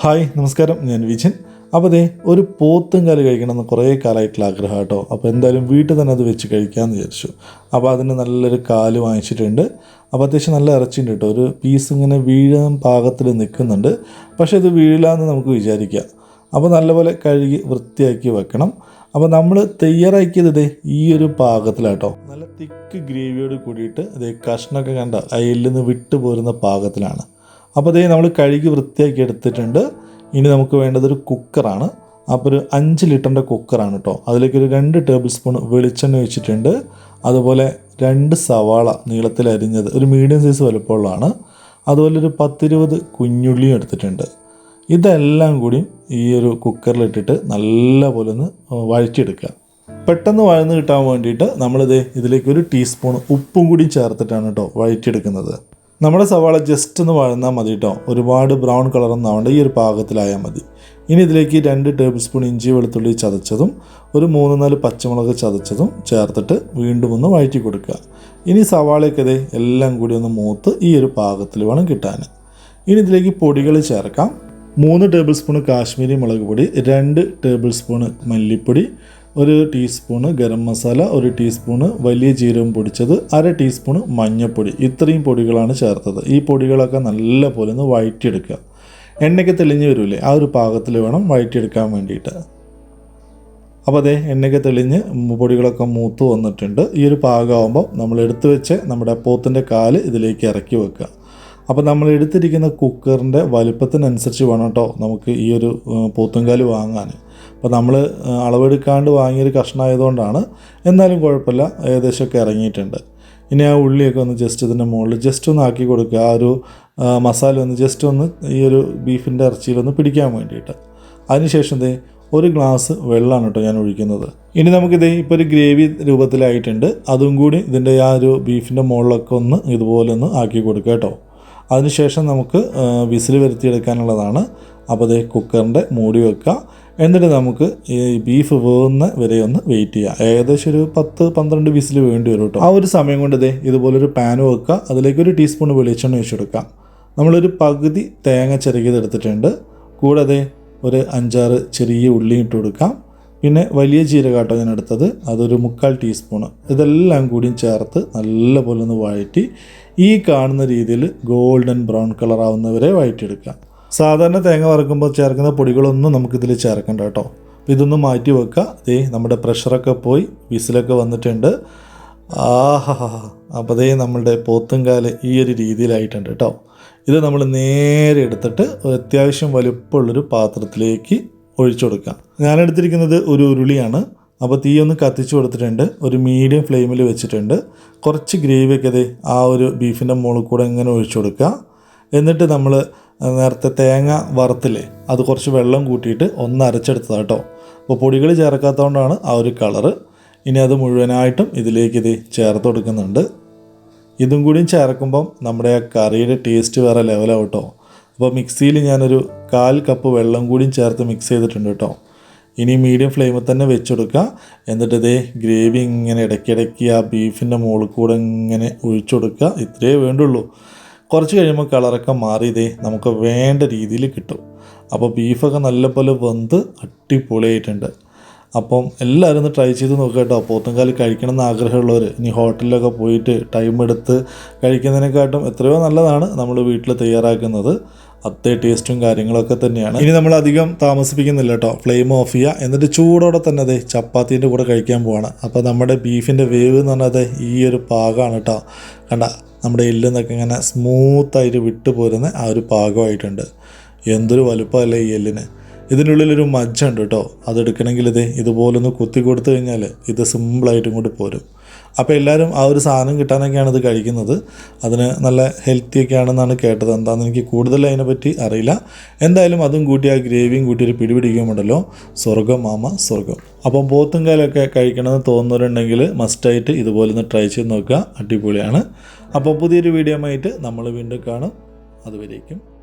Hi നമസ്കാരം. ഞാൻ വിജൻ. അപ്പോൾ അതെ ഒരു പോത്തും കാൽ കഴിക്കണമെന്ന് കുറേ കാലമായിട്ടുള്ള ആഗ്രഹം കേട്ടോ. അപ്പോൾ എന്തായാലും വീട്ടിൽ തന്നെ അത് വെച്ച് കഴിക്കാമെന്ന് വിചാരിച്ചു. അപ്പോൾ അതിന് നല്ലൊരു കാൽ വാങ്ങിച്ചിട്ടുണ്ട്. അപ്പോൾ അത്യാവശ്യം നല്ല ഇറച്ചിയുണ്ട് കേട്ടോ. ഒരു പീസ് ഇങ്ങനെ വീഴാൻ പാകത്തിൽ നിൽക്കുന്നുണ്ട്. പക്ഷേ ഇത് വീഴാമെന്ന് നമുക്ക് വിചാരിക്കാം. അപ്പോൾ നല്ലപോലെ കഴുകി വൃത്തിയാക്കി വെക്കണം. അപ്പോൾ നമ്മൾ തയ്യാറാക്കിയത് ഇതേ ഈ ഒരു പാകത്തിലാട്ടോ. നല്ല തിക്ക് ഗ്രേവിയോട് കൂടിയിട്ട് ഇതേ കഷ്ണമൊക്കെ കണ്ട അയിൽ നിന്ന് വിട്ടു പോരുന്ന പാകത്തിലാണ്. അപ്പോൾ അതേ നമ്മൾ കഴുകി വൃത്തിയാക്കി എടുത്തിട്ടുണ്ട്. ഇനി നമുക്ക് വേണ്ടത് ഒരു കുക്കറാണ്. അപ്പോൾ ഒരു അഞ്ച് ലിറ്ററിന്റെ കുക്കറാണ് കേട്ടോ. അതിലേക്ക് ഒരു രണ്ട് ടേബിൾ സ്പൂൺ വെളിച്ചെണ്ണ ഒഴിച്ചിട്ടുണ്ട്. അതുപോലെ രണ്ട് സവാള നീളത്തിൽ അരിഞ്ഞത് ഒരു മീഡിയം സൈസ് വലുപ്പമുള്ളതാണ്. അതുപോലെ ഒരു പത്തിരുപത് കുഞ്ഞുള്ളിയും എടുത്തിട്ടുണ്ട്. ഇതെല്ലാം കൂടി ഈ ഒരു കുക്കറിലിട്ടിട്ട് നല്ല പോലെ ഒന്ന് വഴറ്റിയെടുക്കുക. പെട്ടെന്ന് വഴന്ന് കിട്ടാൻ വേണ്ടിയിട്ട് നമ്മളിത് ഇതിലേക്ക് ഒരു ടീസ്പൂൺ ഉപ്പും കൂടി ചേർത്തിട്ടാണ് കേട്ടോ വഴറ്റിയെടുക്കുന്നത്. നമ്മുടെ സവാള ജസ്റ്റ് ഒന്ന് വഴന്നാൽ മതി കേട്ടോ ഒരുപാട് ബ്രൗൺ കളറൊന്നും ഈ ഒരു പാകത്തിലായാൽ മതി. ഇനി ഇതിലേക്ക് രണ്ട് ടേബിൾ സ്പൂൺ ഇഞ്ചി വെളുത്തുള്ളി ചതച്ചതും ഒരു മൂന്ന് നാല് പച്ചമുളക് ചതച്ചതും ചേർത്തിട്ട് വീണ്ടും ഒന്ന് വഴറ്റി കൊടുക്കുക. ഇനി സവാളയൊക്കെ എല്ലാം കൂടി ഒന്ന് മൂത്ത് ഈ ഒരു പാകത്തിൽ വേണം കിട്ടാൻ. ഇനി ഇതിലേക്ക് പൊടികൾ ചേർക്കാം. മൂന്ന് ടേബിൾ സ്പൂൺ കാശ്മീരി മുളക് പൊടി രണ്ട് ടേബിൾ സ്പൂണ് മല്ലിപ്പൊടി ഒരു ടീസ്പൂണ് ഗരം മസാല ഒരു ടീസ്പൂണ് വലിയ ജീരകം പൊടിച്ചത് അര ടീസ്പൂണ് മഞ്ഞൾപ്പൊടി ഇത്രയും പൊടികളാണ് ചേർത്തത്. ഈ പൊടികളൊക്കെ നല്ല പോലെ ഒന്ന് വഴറ്റിയെടുക്കുക എണ്ണയ്ക്ക് തെളിഞ്ഞ് വരില്ലേ ആ ഒരു പാകത്തിൽ വേണം വഴറ്റിയെടുക്കാൻ വേണ്ടിയിട്ട്. അപ്പോൾ അതേ എണ്ണയ്ക്ക് തെളിഞ്ഞ് പൊടികളൊക്കെ മൂത്ത് വന്നിട്ടുണ്ട്. ഈ ഒരു പാകമാകുമ്പോൾ നമ്മൾ എടുത്തു വെച്ച് നമ്മുടെ പോത്തിന്റെ കാൽ ഇതിലേക്ക് ഇറക്കി വെക്കുക. അപ്പോൾ നമ്മൾ എടുത്തിരിക്കുന്ന കുക്കറിന്റെ വലുപ്പത്തിനനുസരിച്ച് വേണം കേട്ടോ നമുക്ക് ഈ ഒരു പോത്തുംകാൽ വാങ്ങാൻ അപ്പോൾ നമ്മൾ അളവെടുക്കാണ്ട് വാങ്ങിയൊരു കഷ്ണമായതുകൊണ്ടാണ് എന്നാലും കുഴപ്പമില്ല ഏകദേശമൊക്കെ ഇറങ്ങിയിട്ടുണ്ട്. ഇനി ആ ഉള്ളിയൊക്കെ ഒന്ന് ജസ്റ്റ് ഇതിന്റെ മുകളിൽ ജസ്റ്റ് ഒന്ന് ആക്കി കൊടുക്കുക. ആ ഒരു മസാല ഒന്ന് ജസ്റ്റ് ഒന്ന് ഈ ഒരു ബീഫിന്റെ ഇറച്ചിയിലൊന്ന് പിടിക്കാൻ വേണ്ടിയിട്ട്. അതിനുശേഷം ദേ ഒരു ഗ്ലാസ് വെള്ളമാണ് കേട്ടോ ഞാൻ ഒഴിക്കുന്നത്. ഇനി നമുക്കിത് ഇപ്പോൾ ഒരു ഗ്രേവി രൂപത്തിലായിട്ടുണ്ട്. അതും കൂടി ഇതിന്റെ ആ ഒരു ബീഫിന്റെ മുകളിലൊക്കെ ഒന്ന് ഇതുപോലെ ഒന്ന് ആക്കി കൊടുക്കുക കേട്ടോ. അതിനുശേഷം നമുക്ക് വിസിൽ വരുത്തിയെടുക്കാനുള്ളതാണ്. അപ്പോൾ ദേ കുക്കറിന്റെ മൂടി വെക്കുക. എന്നിട്ട് നമുക്ക് ഈ ബീഫ് വേവുന്ന വരെ ഒന്ന് വെയിറ്റ് ചെയ്യാം. ഏകദേശം ഒരു പത്ത് പന്ത്രണ്ട് വിസിൽ വേണ്ടി വരും കേട്ടോ ആ ഒരു സമയം കൊണ്ട് ദേ ഇതുപോലൊരു പാൻ വെക്കുക. അതിലേക്ക് ഒരു ടീസ്പൂൺ വെളിച്ചെണ്ണ വെച്ചെടുക്കാം നമ്മളൊരു പകുതി തേങ്ങ ചിരകിയതെടുത്തിട്ടുണ്ട് കൂടാതെ ഒരു അഞ്ചാറ് ചെറിയ ഉള്ളി ഇട്ട് കൊടുക്കാം. പിന്നെ വലിയ ജീരകാട്ടോ ഞാൻ എടുത്തത്. അതൊരു മുക്കാൽ ടീസ്പൂണ് ഇതെല്ലാം കൂടിയും ചേർത്ത് നല്ലപോലെ ഒന്ന് വഴറ്റി ഈ കാണുന്ന രീതിയിൽ ഗോൾഡൻ ബ്രൗൺ കളർ ആവുന്നവരെ വഴറ്റിയെടുക്കുക സാധാരണ തേങ്ങ വറക്കുമ്പോൾ ചേർക്കുന്ന പൊടികളൊന്നും നമുക്കിതിൽ ചേർക്കണ്ട കേട്ടോ. ഇതൊന്ന് മാറ്റി വെക്കുക ദേ നമ്മുടെ പ്രഷറൊക്കെ പോയി വിസിലൊക്കെ വന്നിട്ടുണ്ട്. ആഹാ അപ്പോൾ ദേ നമ്മളുടെ പോത്തുംകാൽ ഈ ഒരു രീതിയിലായിട്ടുണ്ട് കേട്ടോ. ഇത് നമ്മൾ നേരെ എടുത്തിട്ട് അത്യാവശ്യം വലുപ്പമുള്ളൊരു പാത്രത്തിലേക്ക് ഒഴിച്ചു കൊടുക്കാം. ഞാനെടുത്തിരിക്കുന്നത് ഒരു ഉരുളിയാണ്. അപ്പോൾ തീ ഒന്ന് കത്തിച്ചു കൊടുത്തിട്ടുണ്ട്. ഒരു മീഡിയം ഫ്ലെയിമിൽ വെച്ചിട്ടുണ്ട്. കുറച്ച് ഗ്രേവിയൊക്കെ ദേ ആ ഒരു ബീഫിന്റെ മുകളിൽ കൂടെ ഇങ്ങനെ ഒഴിച്ചു കൊടുക്കുക എന്നിട്ട് നമ്മൾ നേരത്തെ തേങ്ങ വറുത്തില്ലേ അത് കുറച്ച് വെള്ളം കൂട്ടിയിട്ട് ഒന്ന് അരച്ചെടുത്തതാണ് കേട്ടോ അപ്പോൾ പൊടികൾ ചേർക്കാത്തതുകൊണ്ടാണ് ആ ഒരു കളറ്. ഇനി അത് മുഴുവനായിട്ടും ഇതിലേക്ക് ഇത് ചേർത്ത് കൊടുക്കുന്നുണ്ട്. ഇതും കൂടിയും ചേർക്കുമ്പം നമ്മുടെ ആ കറിയുടെ ടേസ്റ്റ് വേറെ ലെവലാവും കേട്ടോ അപ്പോൾ മിക്സിയിൽ ഞാനൊരു കാൽ കപ്പ് വെള്ളം കൂടിയും ചേർത്ത് മിക്സ് ചെയ്തിട്ടുണ്ട് കേട്ടോ ഇനി മീഡിയം ഫ്ലെയിമിൽ തന്നെ വെച്ചെടുക്കുക എന്നിട്ട് ഇതേ ഗ്രേവി ഇങ്ങനെ ഇടയ്ക്കിടയ്ക്ക് ആ ബീഫിന്റെ മുകളിൽ കൂടെ ഇങ്ങനെ ഒഴിച്ചു കൊടുക്കുക ഇത്രയേ വേണ്ടുള്ളൂ. കുറച്ച് കഴിയുമ്പോൾ കളറൊക്കെ മാറിയതേ നമുക്ക് വേണ്ട രീതിയിൽ കിട്ടും. അപ്പോൾ ബീഫൊക്കെ നല്ലപോലെ വെന്ത് അടിപൊളിയായിട്ടുണ്ട്. അപ്പം എല്ലാവരും ഒന്ന് ട്രൈ ചെയ്ത് നോക്കുക കേട്ടോ. പോത്തുംകാലി കഴിക്കണം എന്ന് ആഗ്രഹമുള്ളവർ ഇനി ഹോട്ടലിലൊക്കെ പോയിട്ട് ടൈം എടുത്ത് കഴിക്കുന്നതിനെക്കാട്ടും എത്രയോ നല്ലതാണ് നമ്മൾ വീട്ടിൽ തയ്യാറാക്കുന്നത്. അതേ ടേസ്റ്റും കാര്യങ്ങളൊക്കെ തന്നെയാണ്. ഇനി നമ്മൾ അധികം താമസിപ്പിക്കുന്നില്ല കേട്ടോ. ഫ്ലെയിം ഓഫ് ചെയ്യുക. എന്നിട്ട് ചൂടോടെ തന്നെ അതെ ചപ്പാത്തീന്റെ കൂടെ കഴിക്കാൻ പോവാണ്. അപ്പോൾ നമ്മുടെ ബീഫിന്റെ വേവ് എന്ന് പറഞ്ഞാൽ ഈ ഒരു പാകമാണ് കേട്ടോ. കണ്ട നമ്മുടെ എല്ലിൽ നിന്നൊക്കെ ഇങ്ങനെ സ്മൂത്തായിട്ട് വിട്ടു പോരുന്ന ആ ഒരു പാകമായിട്ടുണ്ട്. എന്തൊരു വലുപ്പമല്ലേ ഈ എല്ലിന്. ഇതിനുള്ളിലൊരു മജ്ജ ഉണ്ട് കേട്ടോ. അതെടുക്കണമെങ്കിൽ ഇത് ഇതുപോലൊന്ന് കുത്തി കൊടുത്തു കഴിഞ്ഞാൽ ഇത് സിമ്പിളായിട്ടും കൂടി പോരും. അപ്പോൾ എല്ലാവരും ആ ഒരു സാധനം കിട്ടാനൊക്കെയാണ് ഇത് കഴിക്കുന്നത്. അതിന് നല്ല ഹെൽത്തി ഒക്കെ ആണെന്നാണ് കേട്ടത്. എന്താണെന്ന് എനിക്ക് കൂടുതൽ അതിനെപ്പറ്റി അറിയില്ല. എന്തായാലും അതും കൂട്ടി ആ ഗ്രേവിയും കൂട്ടി ഒരു പിടിപിടിക്കുമുണ്ടല്ലോ സ്വർഗം മാമ സ്വർഗം അപ്പം പോത്തും കാലൊക്കെ കഴിക്കണമെന്ന് തോന്നുന്നവരുണ്ടെങ്കിൽ മസ്റ്റായിട്ട് ഇതുപോലെ ഒന്ന് ട്രൈ ചെയ്ത് നോക്കുക. അടിപൊളിയാണ്. അപ്പോൾ പുതിയൊരു വീഡിയോ ആയിട്ട് നമ്മൾ വീണ്ടും കാണും. അതുവരേക്കും.